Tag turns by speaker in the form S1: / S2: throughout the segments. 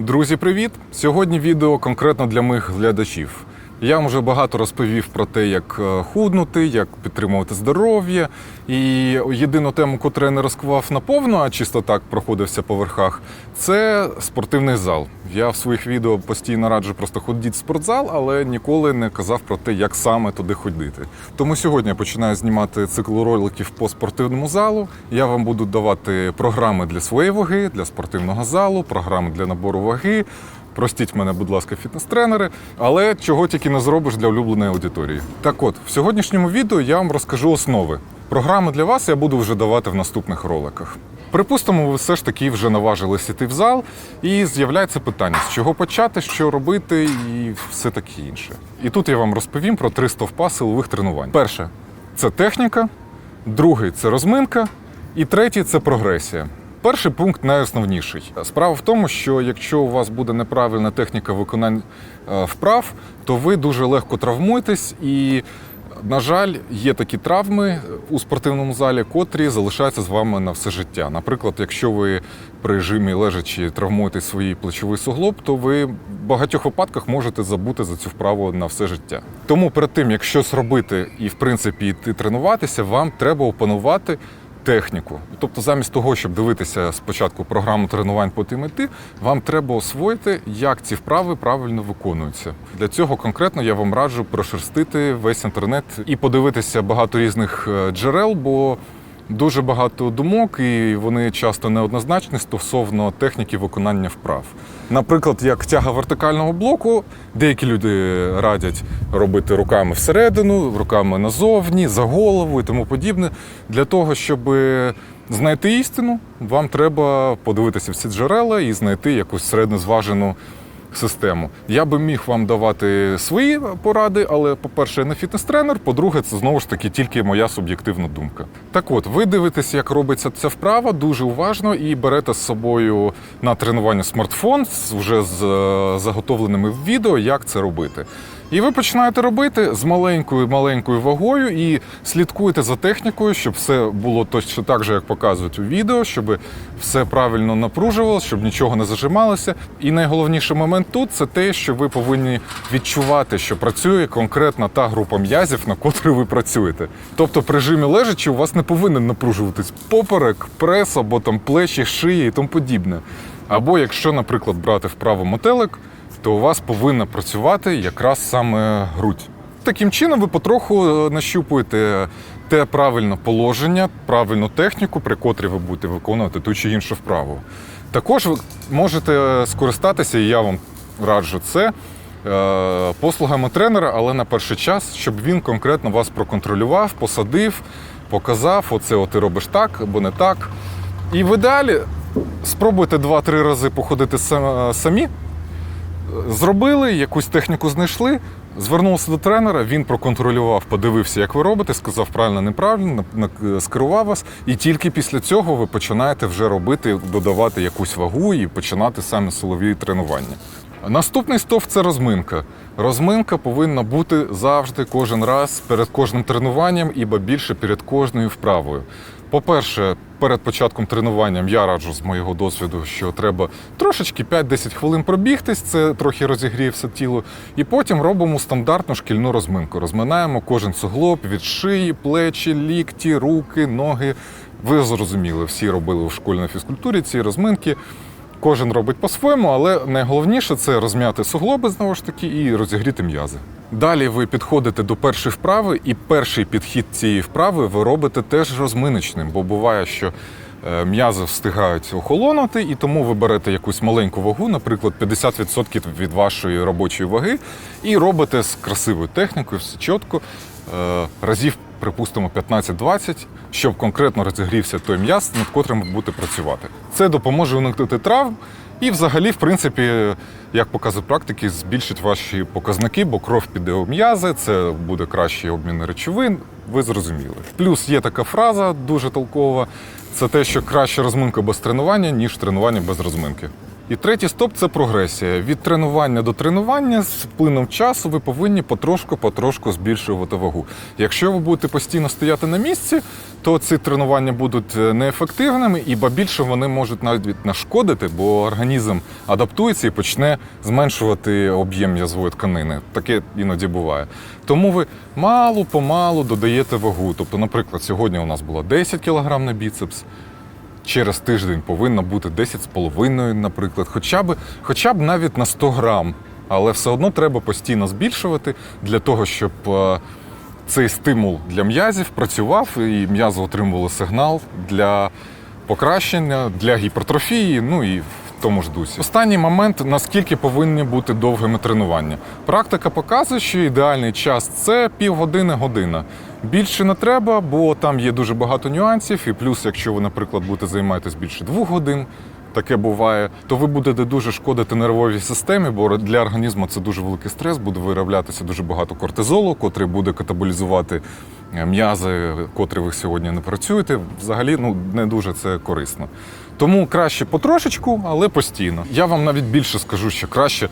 S1: Друзі, привіт! Сьогодні відео конкретно для моїх глядачів. Я вам вже багато розповів про те, як е, худнути, як підтримувати здоров'я. І єдину тему, яку я не розкував наповну, а чисто так проходився по верхах, це спортивний зал. Я в своїх відео постійно раджу просто ходіть в спортзал, але ніколи не казав про те, як саме туди ходити. Тому сьогодні я починаю знімати цикл роликів по спортивному залу. Я вам буду давати програми для своєї ваги, для спортивного залу, програми для набору ваги. Простіть мене, будь ласка, фітнес-тренери, але чого тільки не зробиш для улюбленої аудиторії. Так от, в сьогоднішньому відео я вам розкажу основи. Програми для вас я буду вже давати в наступних роликах. Припустимо, ви все ж таки вже наважились іти в зал, і з'являється питання, з чого почати, що робити, і все таке інше. І тут я вам розповім про три стовпа силових тренувань. Перше це техніка, другий це розминка, і третій це прогресія. Перший пункт найосновніший. Справа в тому, що якщо у вас буде неправильна техніка виконань е, вправ, то ви дуже легко травмуєтесь і. На жаль, є такі травми у спортивному залі, котрі залишаються з вами на все життя. Наприклад, якщо ви при режимі лежачі травмуєте свій плечовий суглоб, то ви в багатьох випадках можете забути за цю вправу на все життя. Тому перед тим, як щось робити і в принципі йти тренуватися, вам треба опанувати техніку. Тобто, замість того, щоб дивитися спочатку програму тренувань потім іти, вам треба освоїти, як ці вправи правильно виконуються. Для цього конкретно я вам раджу прошерстити весь інтернет і подивитися багато різних е, джерел, бо дуже багато думок, і вони часто неоднозначні стосовно техніки виконання вправ. Наприклад, як тяга вертикального блоку, деякі люди радять робити руками всередину, руками назовні, за голову і тому подібне. Для того, щоб знайти істину, вам треба подивитися всі джерела і знайти якусь середньозважену систему. Я би міг вам давати свої поради, але, по-перше, я не фітнес-тренер, по-друге, це знову ж таки тільки моя суб'єктивна думка. Так от, ви дивитесь, як робиться ця вправа дуже уважно і берете з собою на тренування смартфон вже з заготовленими заготовленими відео, як це робити. І ви починаєте робити з маленькою маленькою вагою і слідкуєте за технікою, щоб все було точно так же, як показують у відео, щоб все правильно напружувалося, щоб нічого не зажималося. І найголовніший момент тут це те, що ви повинні відчувати, що працює конкретно та група м'язів, на котрій ви працюєте. Тобто, при режимі лежачи у вас не повинен напружуватись поперек, прес або там плечі, шиї і тому подібне. Або якщо, наприклад, брати вправо мотелик, то у вас повинна працювати якраз саме грудь. Таким чином ви потроху е, нащупуєте те правильне положення, правильну техніку, при котрій ви будете виконувати ту чи іншу вправу. Також ви можете скористатися, і я вам раджу це. е, Послугами тренера, але на перший час, щоб він конкретно вас проконтролював, посадив, показав, оце ти робиш так або не так. І в ідеалі спробуйте 2-3 рази походити самі, Зробили, якусь техніку знайшли, звернулися до тренера, він проконтролював, подивився, як ви робите, сказав правильно, неправильно, на- скерував вас. І тільки після цього ви починаєте вже робити, додавати якусь вагу і починати саме силові тренування. Наступний стовп це розминка. Розминка повинна бути завжди, кожен раз, перед кожним тренуванням, і більше перед кожною вправою. По-перше, перед початком тренуванням я раджу з моєго досвіду, що треба трошечки 5-10 хвилин пробігтись, це трохи розігріє все тіло. І потім робимо стандартну шкільну розминку. Розминаємо кожен суглоб від шиї, плечі, лікті, руки, ноги. Ви зрозуміли, всі робили в школьній фізкультурі ці розминки. Кожен робить по-своєму, але найголовніше це розм'яти суглоби знову ж таки і розігріти м'язи. Далі ви підходите до першої вправи, і перший підхід цієї вправи ви робите теж розминочним, бо буває, що е, м'язи встигають охолонути, і тому ви берете якусь маленьку вагу, наприклад, 50% від вашої робочої ваги, і робите з красивою технікою, все чітко, разів, припустимо, 15-20, щоб конкретно розігрівся той м'яз, над котрим будете працювати. Це допоможе уникнути травм. І взагалі, в принципі, як показує практики, збільшить ваші показники, бо кров піде у м'язи, це буде кращий обмін речовин. Ви зрозуміли. Плюс є така фраза дуже толкова: це те, що краще розминка без тренування, ніж тренування без розминки. І третій стоп це прогресія. Від тренування до тренування з плином часу ви повинні потрошку-потрошку збільшувати вагу. Якщо ви будете постійно стояти на місці, то ці тренування будуть е, неефективними, і ба більше вони можуть навіть нашкодити, бо організм адаптується і почне зменшувати об'єм м'язової тканини. Таке іноді буває. Тому ви мало-помалу додаєте вагу. Тобто, наприклад, сьогодні у нас було 10 кг на біцепс. Через тиждень повинно бути 10,5, наприклад, хоча б, хоча б навіть на 100 грам. Але все одно треба постійно збільшувати для того, щоб е, цей стимул для м'язів працював і м'язи отримували сигнал для покращення, для гіпертрофії, ну і в тому ж дусі. Останній момент, наскільки повинні бути довгими тренування. Практика показує, що ідеальний час це півгодини-година. Більше не треба, бо там є дуже багато нюансів. І плюс, якщо ви, наприклад, будете займатися більше двох годин, таке буває, то ви будете дуже шкодити нервовій системі, бо для організму це дуже великий стрес, буде вироблятися дуже багато кортизолу, котрий буде катаболізувати е, м'язи, котрі ви сьогодні не працюєте. Взагалі, ну не дуже це корисно. Тому краще потрошечку, але постійно. Я вам навіть більше скажу, що краще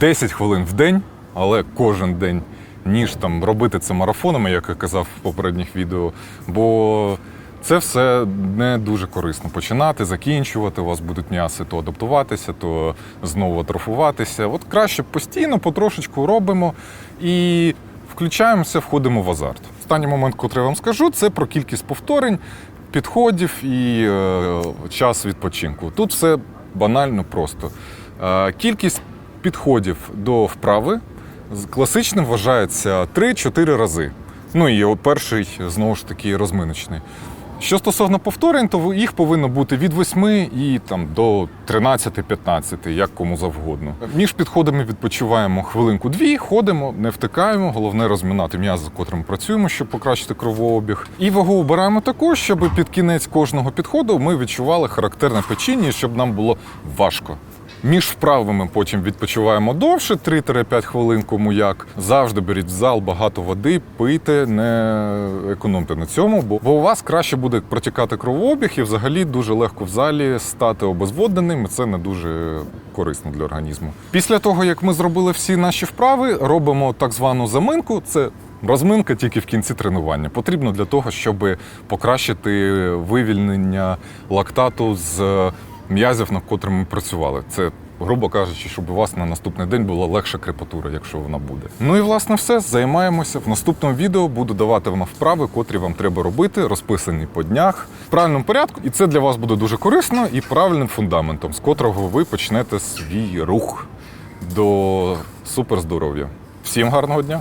S1: 10 хвилин в день, але кожен день, ніж там робити це марафонами, як я казав в попередніх відео. Бо це все не дуже корисно. Починати, закінчувати. У вас будуть м'яси то адаптуватися, то знову атрофуватися. От краще постійно, потрошечку робимо і включаємося, входимо в азарт. Останній момент, який я вам скажу, це про кількість повторень, підходів і е, час відпочинку. Тут все банально просто. Е, кількість підходів до вправи класичним вважається 3-4 рази. Ну і от перший знову ж таки розминочний. Що стосовно повторень, то їх повинно бути від 8 і там до 13-15, як кому завгодно. Між підходами відпочиваємо хвилинку-дві, ходимо, не втикаємо. Головне розминати м'язи, з котрим працюємо, щоб покращити кровообіг. І вагу обираємо також, щоб під кінець кожного підходу ми відчували характерне печіння, щоб нам було важко. Між вправами потім відпочиваємо довше, 3-5 хвилин, кому як. Завжди беріть в зал багато води, пийте, не економте на цьому, бо, у вас краще буде протікати кровообіг і взагалі дуже легко в залі стати обезводненим. Це не дуже корисно для організму. Після того, як ми зробили всі наші вправи, робимо так звану заминку. Це Розминка тільки в кінці тренування потрібно для того, щоб покращити вивільнення лактату з м'язів, над котрими ми працювали. Це, грубо кажучи, щоб у вас на наступний день була легша крепатура, якщо вона буде. Ну і власне все. Займаємося. В наступному відео буду давати вам вправи, котрі вам треба робити, розписані по днях в правильному порядку. І це для вас буде дуже корисно і правильним фундаментом, з котрого ви почнете свій рух до суперздоров'я. Всім гарного дня!